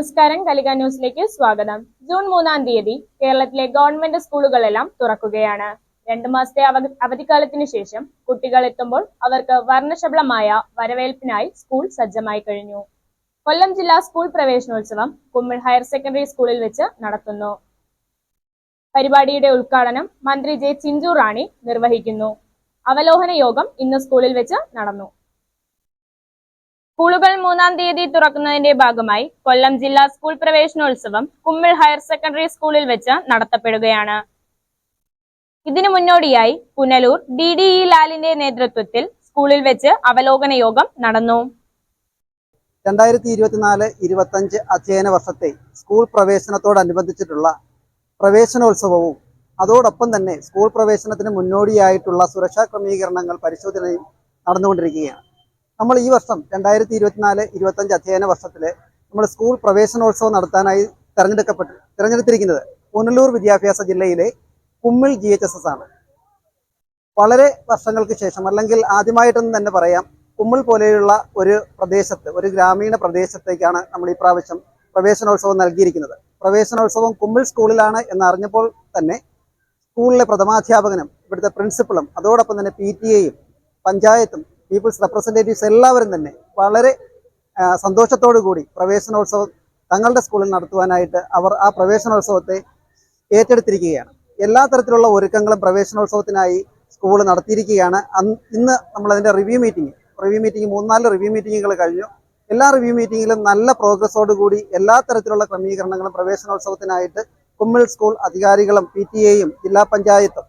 നമസ്കാരം കലിക ന്യൂസിലേക്ക് സ്വാഗതം. ജൂൺ മൂന്നാം തീയതി കേരളത്തിലെ ഗവൺമെന്റ് സ്കൂളുകളെല്ലാം തുറക്കുകയാണ്. രണ്ട് മാസത്തെ അവധി അവധിക്കാലത്തിന് ശേഷം കുട്ടികൾ എത്തുമ്പോൾ അവർക്ക് വർണശബളമായ വരവേൽപ്പിനായി സ്കൂൾ സജ്ജമായി കഴിഞ്ഞു. കൊല്ലം ജില്ലാ സ്കൂൾ പ്രവേശനോത്സവം കുമ്മിൾ ഹയർ സെക്കൻഡറി സ്കൂളിൽ വെച്ച് നടത്തുന്നു. പരിപാടിയുടെ ഉദ്ഘാടനം മന്ത്രി ജെ ചിഞ്ചു റാണി നിർവഹിക്കുന്നു. അവലോകന യോഗം ഇന്ന് സ്കൂളിൽ വെച്ച് നടന്നു. സ്കൂളുകൾ മൂന്നാം തീയതി തുറക്കുന്നതിന്റെ ഭാഗമായി കൊല്ലം ജില്ലാ സ്കൂൾ പ്രവേശനോത്സവം കുമ്മിൾ ഹയർ സെക്കൻഡറി സ്കൂളിൽ വെച്ച് നടത്തപ്പെടുകയാണ്. ഇതിനു മുന്നോടിയായി പുനലൂർ ഡി ഡി ഇ ലാലിന്റെ നേതൃത്വത്തിൽ സ്കൂളിൽ വെച്ച് അവലോകന യോഗം നടന്നു. രണ്ടായിരത്തി ഇരുപത്തിനാല് ഇരുപത്തഞ്ച് അധ്യയന വർഷത്തെ സ്കൂൾ പ്രവേശനത്തോടനുബന്ധിച്ചിട്ടുള്ള പ്രവേശനോത്സവവും അതോടൊപ്പം തന്നെ സ്കൂൾ പ്രവേശനത്തിന് മുന്നോടിയായിട്ടുള്ള സുരക്ഷാ ക്രമീകരണങ്ങൾ പരിശോധനയും നടന്നുകൊണ്ടിരിക്കുകയാണ്. നമ്മൾ ഈ വർഷം രണ്ടായിരത്തി ഇരുപത്തിനാല് ഇരുപത്തഞ്ച് അധ്യയന വർഷത്തിൽ നമ്മൾ സ്കൂൾ പ്രവേശനോത്സവം നടത്താനായി തിരഞ്ഞെടുക്കപ്പെട്ട് തിരഞ്ഞെടുത്തിരിക്കുന്നത് പുനലൂർ വിദ്യാഭ്യാസ ജില്ലയിലെ Kummil G H S S ആണ്. വളരെ വർഷങ്ങൾക്ക് ശേഷം അല്ലെങ്കിൽ ആദ്യമായിട്ടെന്ന് തന്നെ പറയാം കുമ്മിൾ പോലെയുള്ള ഒരു പ്രദേശത്ത് ഒരു ഗ്രാമീണ പ്രദേശത്തേക്കാണ് നമ്മൾ ഈ പ്രാവശ്യം പ്രവേശനോത്സവം നൽകിയിരിക്കുന്നത്. പ്രവേശനോത്സവം കുമ്മിൾ സ്കൂളിലാണ് എന്നറിഞ്ഞപ്പോൾ തന്നെ സ്കൂളിലെ പ്രഥമാധ്യാപകനും ഇവിടുത്തെ പ്രിൻസിപ്പളും അതോടൊപ്പം തന്നെ പി ടി എയും പഞ്ചായത്തും പീപ്പിൾസ് റെപ്രസെന്റേറ്റീവ്സ് എല്ലാവരും തന്നെ വളരെ സന്തോഷത്തോടു കൂടി പ്രവേശനോത്സവം തങ്ങളുടെ സ്കൂളിൽ നടത്തുവാനായിട്ട് അവർ ആ പ്രവേശനോത്സവത്തെ ഏറ്റെടുത്തിരിക്കുകയാണ്. എല്ലാ തരത്തിലുള്ള ഒരുക്കങ്ങളും പ്രവേശനോത്സവത്തിനായി സ്കൂൾ നടത്തിയിരിക്കുകയാണ്. ഇന്ന് നമ്മളതിന്റെ റിവ്യൂ മീറ്റിംഗ് റിവ്യൂ മീറ്റിംഗ് മൂന്നാൽ റിവ്യൂ മീറ്റിങ്ങുകൾ കഴിഞ്ഞു. എല്ലാ റിവ്യൂ മീറ്റിങ്ങിലും നല്ല പ്രോഗ്രസ്സോട് കൂടി എല്ലാ തരത്തിലുള്ള ക്രമീകരണങ്ങളും പ്രവേശനോത്സവത്തിനായിട്ട് കുമ്മിൾ സ്കൂൾ അധികാരികളും പി ടി എയും ജില്ലാ പഞ്ചായത്തും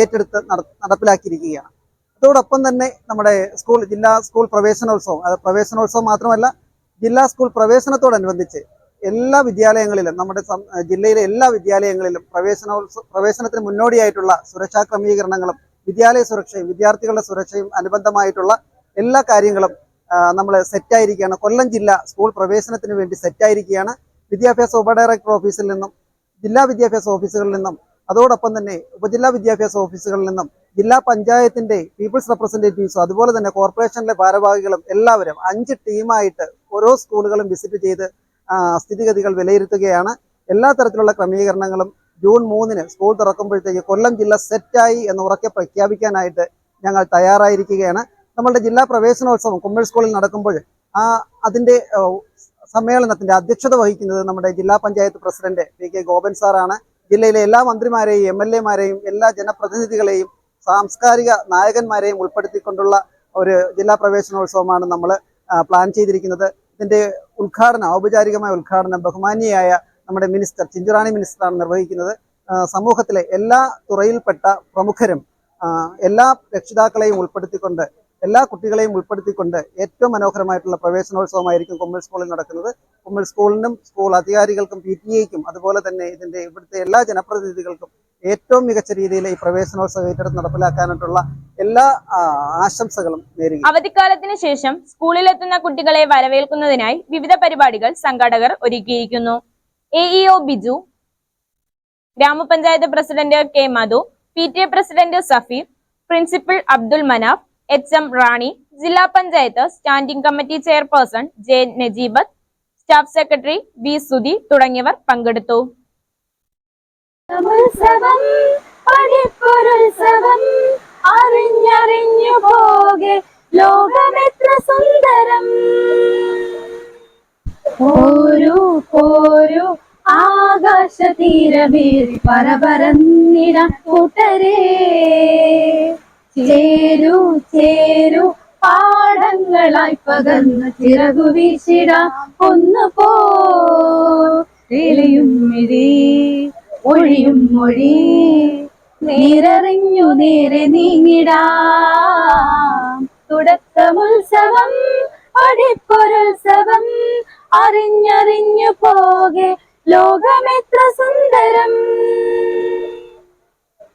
ഏറ്റെടുത്ത് നടപ്പിലാക്കിയിരിക്കുകയാണ്. അതോടൊപ്പം തന്നെ നമ്മുടെ സ്കൂൾ ജില്ലാ സ്കൂൾ പ്രവേശനോത്സവം. അത് പ്രവേശനോത്സവം മാത്രമല്ല ജില്ലാ സ്കൂൾ പ്രവേശനത്തോടനുബന്ധിച്ച് എല്ലാ വിദ്യാലയങ്ങളിലും നമ്മുടെ ജില്ലയിലെ എല്ലാ വിദ്യാലയങ്ങളിലും പ്രവേശനോത്സവ പ്രവേശനത്തിന് മുന്നോടിയായിട്ടുള്ള സുരക്ഷാ ക്രമീകരണങ്ങളും വിദ്യാലയ സുരക്ഷയും വിദ്യാർത്ഥികളുടെ സുരക്ഷയും അനുബന്ധമായിട്ടുള്ള എല്ലാ കാര്യങ്ങളും നമ്മൾ സെറ്റായിരിക്കുകയാണ്. കൊല്ലം ജില്ല സ്കൂൾ പ്രവേശനത്തിന് വേണ്ടി സെറ്റായിരിക്കുകയാണ്. വിദ്യാഭ്യാസ ഉപഡയറക്ടർ ഓഫീസിൽ നിന്നും ജില്ലാ വിദ്യാഭ്യാസ ഓഫീസുകളിൽ നിന്നും അതോടൊപ്പം തന്നെ ഉപജില്ലാ വിദ്യാഭ്യാസ ഓഫീസുകളിൽ നിന്നും ജില്ലാ പഞ്ചായത്തിന്റെ പീപ്പിൾസ് റെപ്രസെന്റേറ്റീവ്സും അതുപോലെ തന്നെ കോർപ്പറേഷനിലെ ഭാരവാഹികളും എല്ലാവരും അഞ്ച് ടീമായിട്ട് ഓരോ സ്കൂളുകളും വിസിറ്റ് ചെയ്ത് സ്ഥിതിഗതികൾ വിലയിരുത്തുകയാണ്. എല്ലാ തരത്തിലുള്ള ക്രമീകരണങ്ങളും ജൂൺ മൂന്നിന് സ്കൂൾ തുറക്കുമ്പോഴത്തേക്ക് കൊല്ലം ജില്ല സെറ്റായി എന്ന് ഉറക്കെ പ്രഖ്യാപിക്കാനായിട്ട് ഞങ്ങൾ തയ്യാറായിരിക്കുകയാണ്. നമ്മളുടെ ജില്ലാ പ്രവേശനോത്സവം കുമ്മൽ സ്കൂളിൽ നടക്കുമ്പോൾ ആ അതിന്റെ സമ്മേളനത്തിന്റെ അധ്യക്ഷത വഹിക്കുന്നത് നമ്മുടെ ജില്ലാ panchayat president P K Gopan സാറാണ്. ജില്ലയിലെ എല്ലാ മന്ത്രിമാരെയും എം എല്ലാ ജനപ്രതിനിധികളെയും സാംസ്കാരിക നായകന്മാരെയും ഉൾപ്പെടുത്തിക്കൊണ്ടുള്ള ഒരു ജില്ലാ പ്രവേശനോത്സവമാണ് നമ്മൾ പ്ലാൻ ചെയ്തിരിക്കുന്നത്. ഇതിന്റെ ഉദ്ഘാടനം ഔപചാരികമായ ഉദ്ഘാടനം ബഹുമാന്യയായ നമ്മുടെ മിനിസ്റ്റർ ചിഞ്ചുറാണി മിനിസ്റ്ററാണ് നിർവഹിക്കുന്നത്. സമൂഹത്തിലെ എല്ലാ തുറയിൽപ്പെട്ട പ്രമുഖരും എല്ലാ രക്ഷിതാക്കളെയും ഉൾപ്പെടുത്തിക്കൊണ്ട് എല്ലാ കുട്ടികളെയും ഉൾപ്പെടുത്തിക്കൊണ്ട് ഏറ്റവും മനോഹരമായിട്ടുള്ള പ്രവേശനോത്സവമായിരിക്കും കുമ്മിൾ സ്കൂളിൽ നടക്കുന്നത്. കുമ്മിൾ സ്കൂളിനും സ്കൂൾ അധികാരികൾക്കും പി ടി എക്കും അതുപോലെ തന്നെ ഇതിന്റെ ഇവിടുത്തെ എല്ലാ ജനപ്രതിനിധികൾക്കും ഏറ്റവും മികച്ച രീതിയിൽ ഈ പ്രവേശനോത്സവ ഏറ്റെടുത്ത് നടപ്പിലാക്കാനായിട്ടുള്ള എല്ലാ ആശംസകളും നേരിടും അവധിക്കാലത്തിന് ശേഷം സ്കൂളിലെത്തുന്ന കുട്ടികളെ വരവേൽക്കുന്നതിനായി വിവിധ പരിപാടികൾ സംഘാടകർ ഒരുക്കിയിരിക്കുന്നു. എ ഇഒ ബിജു ഗ്രാമപഞ്ചായത്ത് president K Madhu P T A president Safeer principal Abdul Manaf H M Rani ജില്ലാ panchayat standing committee chairperson J Najeebath staff secretary V Sudhi തുടങ്ങിയവർ പങ്കെടുത്തു. ഉത്സവം പഠിപ്പൊരുത്സവം അറിഞ്ഞറിഞ്ഞു പോകെ ലോകമെത്ര സുന്ദരം. ഓരോ പോരു ആകാശ തീരമേറി പരപരന്നിട കൂട്ടരേ ചേരു ചേരു പാടങ്ങളായി പകർന്ന് ചിറകു വീശിട. ഒന്ന് പോ തെളിയും മിഴി ഒഴിയും മൊഴി നേരറിഞ്ഞു നേരെ നീങ്ങിടാം. തുടക്കമുത്സവം പഠിപ്പൊരുത്സവം അറിഞ്ഞറിഞ്ഞു പോകെ ലോകമെത്ര സുന്ദരം.